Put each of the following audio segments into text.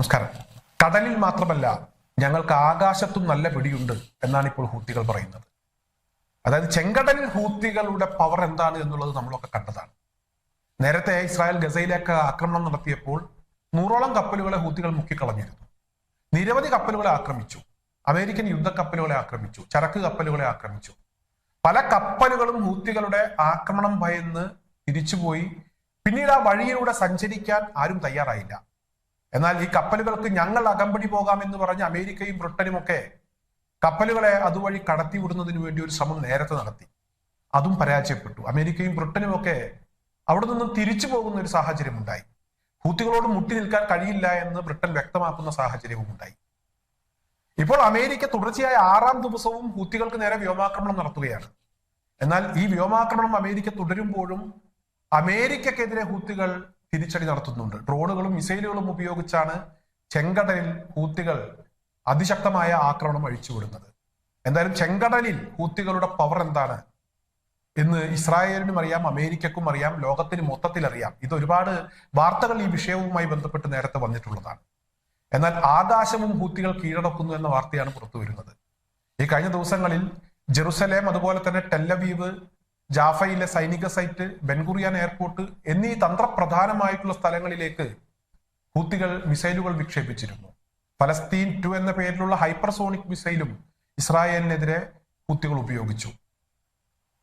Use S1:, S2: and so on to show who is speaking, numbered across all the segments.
S1: നമസ്കാരം. കടലിൽ മാത്രമല്ല ഞങ്ങൾക്ക് ആകാശത്തും നല്ല പിടിയുണ്ട് എന്നാണ് ഇപ്പോൾ ഹൂത്തികൾ പറയുന്നത്. അതായത് ചെങ്കടലിൽ ഹൂത്തികളുടെ പവർ എന്താണ് എന്നുള്ളത് നമ്മളൊക്കെ കണ്ടതാണ്. നേരത്തെ ഇസ്രായേൽ ഗസയിലേക്ക് ആക്രമണം നടത്തിയപ്പോൾ നൂറോളം കപ്പലുകളെ ഹൂത്തികൾ മുക്കിക്കളഞ്ഞിരുന്നു. നിരവധി കപ്പലുകളെ ആക്രമിച്ചു. അമേരിക്കൻ യുദ്ധക്കപ്പലുകളെ ആക്രമിച്ചു. ചരക്ക് കപ്പലുകളെ ആക്രമിച്ചു. പല കപ്പലുകളും ഹൂത്തികളുടെ ആക്രമണം ഭയന്ന് തിരിച്ചുപോയി പിന്നീട് ആ വഴിയിലൂടെ സഞ്ചരിക്കാൻ ആരും തയ്യാറായില്ല. എന്നാൽ ഈ കപ്പലുകൾക്ക് ഞങ്ങൾ അകമ്പടി പോകാം എന്ന് പറഞ്ഞ് അമേരിക്കയും ബ്രിട്ടനും ഒക്കെ കപ്പലുകളെ അതുവഴി കടത്തിവിടുന്നതിന് വേണ്ടി ഒരു ശ്രമം നേരത്തെ നടത്തി. അതും പരാജയപ്പെട്ടു. അമേരിക്കയും ബ്രിട്ടനും ഒക്കെ അവിടെ നിന്നും തിരിച്ചു പോകുന്ന ഒരു സാഹചര്യം ഉണ്ടായി. ഹൂത്തികളോട് മുട്ടി നിൽക്കാൻ കഴിയില്ല എന്ന് ബ്രിട്ടൻ വ്യക്തമാക്കുന്ന സാഹചര്യവും ഉണ്ടായി. ഇപ്പോൾ അമേരിക്ക തുടർച്ചയായ ആറാം ദിവസവും ഹൂത്തികൾക്ക് നേരെ വ്യോമാക്രമണം നടത്തുകയാണ്. എന്നാൽ ഈ വ്യോമാക്രമണം അമേരിക്ക തുടരുമ്പോഴും അമേരിക്കക്കെതിരെ ഹൂത്തികൾ തിരിച്ചടി നടത്തുന്നുണ്ട്. ഡ്രോണുകളും മിസൈലുകളും ഉപയോഗിച്ചാണ് ചെങ്കടലിൽ ഹൂത്തികൾ അതിശക്തമായ ആക്രമണം അഴിച്ചുവിടുന്നത്. എന്തായാലും ചെങ്കടലിൽ ഹൂത്തികളുടെ പവർ എന്താണ് എന്ന് ഇസ്രായേലിനും അറിയാം അമേരിക്കക്കും അറിയാം ലോകത്തിന് മൊത്തത്തിൽ അറിയാം. ഇത് ഒരുപാട് വാർത്തകൾ ഈ വിഷയവുമായി ബന്ധപ്പെട്ട് നേരത്തെ വന്നിട്ടുള്ളതാണ്. എന്നാൽ ആകാശവും ഹൂത്തികൾ കീഴടക്കുന്നു എന്ന വാർത്തയാണ് പുറത്തു വരുന്നത് ഈ കഴിഞ്ഞ ദിവസങ്ങളിൽ ജെറുസലേം അതുപോലെ തന്നെ ടെല്ലവീവ് ജാഫയിലെ സൈനിക സൈറ്റ് ബെൻഗുറിയാൻ എയർപോർട്ട് എന്നീ തന്ത്രപ്രധാനമായിട്ടുള്ള സ്ഥലങ്ങളിലേക്ക് ഹൂത്തികൾ മിസൈലുകൾ വിക്ഷേപിച്ചിരുന്നു. ഫലസ്തീൻ ടു എന്ന പേരിലുള്ള ഹൈപ്പർസോണിക് മിസൈലും ഇസ്രായേലിനെതിരെ ഹൂത്തികൾ ഉപയോഗിച്ചു.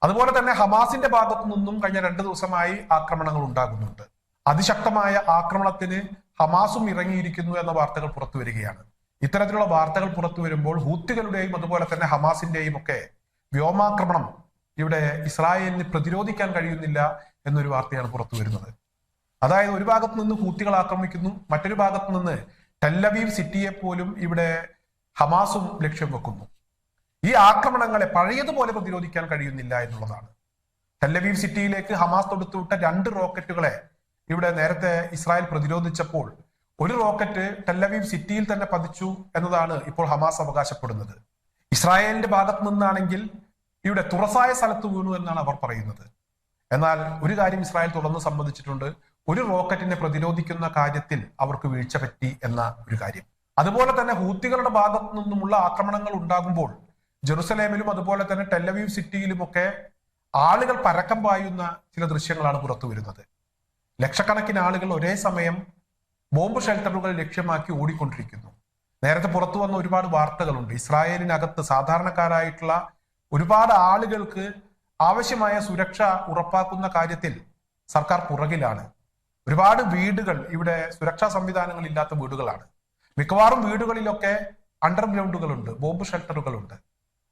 S1: അതുപോലെ തന്നെ ഹമാസിന്റെ ഭാഗത്തു നിന്നും കഴിഞ്ഞ രണ്ട് ദിവസമായി ആക്രമണങ്ങൾ ഉണ്ടാകുന്നുണ്ട്. അതിശക്തമായ ആക്രമണത്തിന് ഹമാസും ഇറങ്ങിയിരിക്കുന്നു എന്ന വാർത്തകൾ പുറത്തു വരികയാണ്. ഇത്തരത്തിലുള്ള വാർത്തകൾ പുറത്തു വരുമ്പോൾ ഹൂത്തികളുടെയും അതുപോലെ തന്നെ ഹമാസിന്റെയും ഒക്കെ വ്യോമാക്രമണം ഇവിടെ ഇസ്രായേലിന് പ്രതിരോധിക്കാൻ കഴിയുന്നില്ല എന്നൊരു വാർത്തയാണ് പുറത്തു വരുന്നത്. അതായത് ഒരു ഭാഗത്ത് നിന്ന് ഹൂത്തികൾ ആക്രമിക്കുന്നു മറ്റൊരു ഭാഗത്ത് നിന്ന് ടെല്ലവീവ് സിറ്റിയെ പോലും ഇവിടെ ഹമാസും ലക്ഷ്യം വെക്കുന്നു. ഈ ആക്രമണങ്ങളെ പഴയതുപോലെ പ്രതിരോധിക്കാൻ കഴിയുന്നില്ല എന്നുള്ളതാണ്. ടെല്ലവീവ് സിറ്റിയിലേക്ക് ഹമാസ് തൊടുത്തുവിട്ട രണ്ട് റോക്കറ്റുകളെ ഇവിടെ നേരത്തെ ഇസ്രായേൽ പ്രതിരോധിച്ചപ്പോൾ ഒരു റോക്കറ്റ് ടെല്ലവീവ് സിറ്റിയിൽ തന്നെ പതിച്ചു എന്നതാണ് ഇപ്പോൾ ഹമാസ് അവകാശപ്പെടുന്നത്. ഇസ്രായേലിന്റെ ഭാഗത്ത് നിന്നാണെങ്കിൽ ഇവിടെ തുറസായ സ്ഥലത്ത് വീണു എന്നാണ് അവർ പറയുന്നത്. എന്നാൽ ഒരു കാര്യം ഇസ്രായേൽ തുടർന്ന് സംബന്ധിച്ചിട്ടുണ്ട്. ഒരു റോക്കറ്റിനെ പ്രതിരോധിക്കുന്ന കാര്യത്തിൽ അവർക്ക് വീഴ്ച പറ്റി എന്ന ഒരു കാര്യം. അതുപോലെ തന്നെ ഹൂത്തികളുടെ ഭാഗത്തു നിന്നുമുള്ള ആക്രമണങ്ങൾ ഉണ്ടാകുമ്പോൾ ജെറുസലേമിലും അതുപോലെ തന്നെ ടെലവ്യൂ സിറ്റിയിലും ഒക്കെ ആളുകൾ പരക്കം പായുന്ന ചില ദൃശ്യങ്ങളാണ് പുറത്തു വരുന്നത്. ലക്ഷക്കണക്കിന് ആളുകൾ ഒരേ സമയം ബോംബ് ഷെൽട്ടറുകൾ ലക്ഷ്യമാക്കി ഓടിക്കൊണ്ടിരിക്കുന്നു. നേരത്തെ പുറത്തു വന്ന ഒരുപാട് വാർത്തകളുണ്ട്. ഇസ്രായേലിനകത്ത് സാധാരണക്കാരായിട്ടുള്ള ഒരുപാട് ആളുകൾക്ക് ആവശ്യമായ സുരക്ഷ ഉറപ്പാക്കുന്ന കാര്യത്തിൽ സർക്കാർ പുറകിലാണ്. ഒരുപാട് വീടുകൾ ഇവിടെ സുരക്ഷാ സംവിധാനങ്ങൾ ഇല്ലാത്ത വീടുകളാണ്. മിക്കവാറും വീടുകളിലൊക്കെ അണ്ടർഗ്രൗണ്ടുകളുണ്ട് ബോംബ് ഷെൽട്ടറുകളുണ്ട്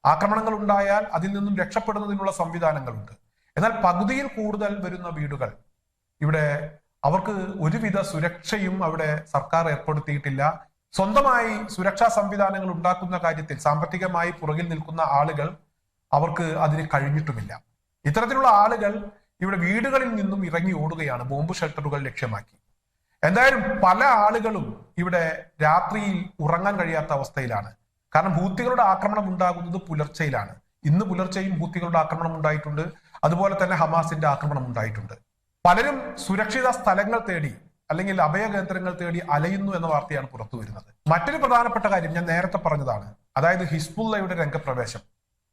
S1: ആക്രമണങ്ങൾ ഉണ്ടായാൽ അതിൽ നിന്നും രക്ഷപ്പെടുന്നതിനുള്ള സംവിധാനങ്ങളുണ്ട്. എന്നാൽ പകുതിയിൽ കൂടുതൽ വരുന്ന വീടുകൾ ഇവിടെ അവർക്ക് ഒരുവിധ സുരക്ഷയും അവിടെ സർക്കാർ ഏർപ്പെടുത്തിയിട്ടില്ല. സ്വന്തമായി സുരക്ഷാ സംവിധാനങ്ങൾ ഉണ്ടാക്കുന്ന കാര്യത്തിൽ സാമ്പത്തികമായി പുറകിൽ നിൽക്കുന്ന ആളുകൾ അവർക്ക് അതിന് കഴിഞ്ഞിട്ടുമില്ല. ഇത്തരത്തിലുള്ള ആളുകൾ ഇവിടെ വീടുകളിൽ നിന്നും ഇറങ്ങി ഓടുകയാണ് ബോംബ് ഷെൽട്ടറുകൾ ലക്ഷ്യമാക്കി. എന്തായാലും പല ആളുകളും ഇവിടെ രാത്രിയിൽ ഉറങ്ങാൻ കഴിയാത്ത അവസ്ഥയിലാണ്. കാരണം ഹൂത്തികളുടെ ആക്രമണം ഉണ്ടാകുന്നത് പുലർച്ചയിലാണ്. ഇന്ന് പുലർച്ചെയും ഹൂത്തികളുടെ ആക്രമണം ഉണ്ടായിട്ടുണ്ട്. അതുപോലെ തന്നെ ഹമാസിന്റെ ആക്രമണം ഉണ്ടായിട്ടുണ്ട്. പലരും സുരക്ഷിത സ്ഥലങ്ങൾ തേടി അല്ലെങ്കിൽ അഭയകേന്ദ്രങ്ങൾ തേടി അലയുന്നു എന്ന വാർത്തയാണ് പുറത്തു വരുന്നത് മറ്റൊരു പ്രധാനപ്പെട്ട കാര്യം ഞാൻ നേരത്തെ പറഞ്ഞതാണ്. അതായത് ഹിസ്ബുള്ളയുടെ രംഗപ്രവേശം.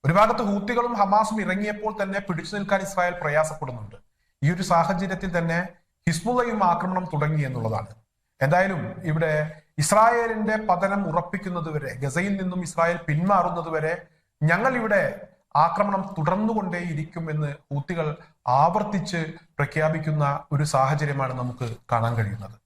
S1: ഒരു ഭാഗത്ത് ഹൂത്തികളും ഹമാസും ഇറങ്ങിയപ്പോൾ തന്നെ പിടിച്ചു നിൽക്കാൻ ഇസ്രായേൽ പ്രയാസപ്പെടുന്നുണ്ട്. ഈ ഒരു സാഹചര്യത്തിൽ തന്നെ ഹിസ്ബുള്ളയും ആക്രമണം തുടങ്ങി എന്നുള്ളതാണ്. എന്തായാലും ഇവിടെ ഇസ്രായേലിന്റെ പതനം ഉറപ്പിക്കുന്നത് വരെ ഗസയിൽ നിന്നും ഇസ്രായേൽ പിന്മാറുന്നത് വരെ ഞങ്ങൾ ഇവിടെ ആക്രമണം തുടർന്നുകൊണ്ടേയിരിക്കുമെന്ന് ഹൂത്തികൾ ആവർത്തിച്ച് പ്രഖ്യാപിക്കുന്ന ഒരു സാഹചര്യമാണ് നമുക്ക് കാണാൻ കഴിയുന്നത്.